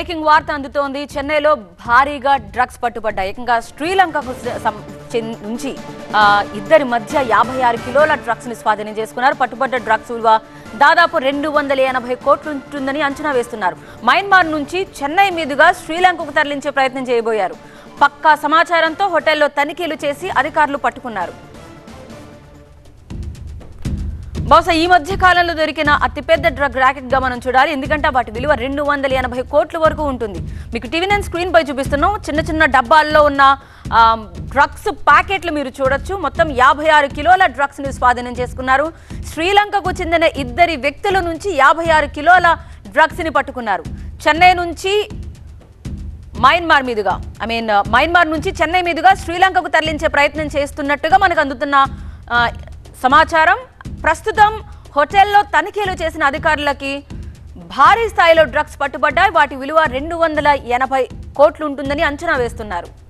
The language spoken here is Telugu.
బ్రేకింగ్ వార్త అందుతోంది. చెన్నైలో భారీగా డ్రగ్స్ పట్టుబడ్డాయి. ఏకంగా శ్రీలంకకు నుంచి ఇద్దరి మధ్య యాభై ఆరు కిలోల డ్రగ్స్ని స్వాధీనం చేసుకున్నారు. పట్టుబడ్డ డ్రగ్స్ విలువ దాదాపు రెండు వందల ఎనభై కోట్లు ఉంటుందని అంచనా వేస్తున్నారు. మయన్మార్ నుంచి చెన్నై మీదుగా శ్రీలంకకు తరలించే ప్రయత్నం చేయబోయారు. పక్కా సమాచారంతో హోటల్లో తనిఖీలు చేసి అధికారులు పట్టుకున్నారు. బహుశా ఈ మధ్య కాలంలో దొరికిన అతిపెద్ద డ్రగ్ ర్యాకెట్గా మనం చూడాలి. ఎందుకంటే వాటి విలువ రెండు వందల ఎనభై కోట్ల వరకు ఉంటుంది. మీకు టీవీ నేను స్క్రీన్ పై చూపిస్తున్నాం. చిన్న చిన్న డబ్బాల్లో ఉన్న డ్రగ్స్ ప్యాకెట్లు మీరు చూడొచ్చు. మొత్తం యాభై ఆరు కిలోల డ్రగ్స్ని స్వాధీనం చేసుకున్నారు. శ్రీలంకకు చెందిన ఇద్దరి వ్యక్తుల నుంచి యాభై ఆరు కిలోల డ్రగ్స్ని పట్టుకున్నారు. చెన్నై నుంచి మయన్మార్ మీదుగా ఐ మీన్ మయన్మార్ నుంచి చెన్నై మీదుగా శ్రీలంకకు తరలించే ప్రయత్నం చేస్తున్నట్టుగా మనకు అందుతున్న సమాచారం. ప్రస్తుతం హోటల్లో తనిఖీలు చేసిన అధికారులకి భారీ స్థాయిలో డ్రగ్స్ పట్టుబడ్డాయి. వాటి విలువ రెండు వందల ఎనభై కోట్లు ఉంటుందని అంచనా వేస్తున్నారు.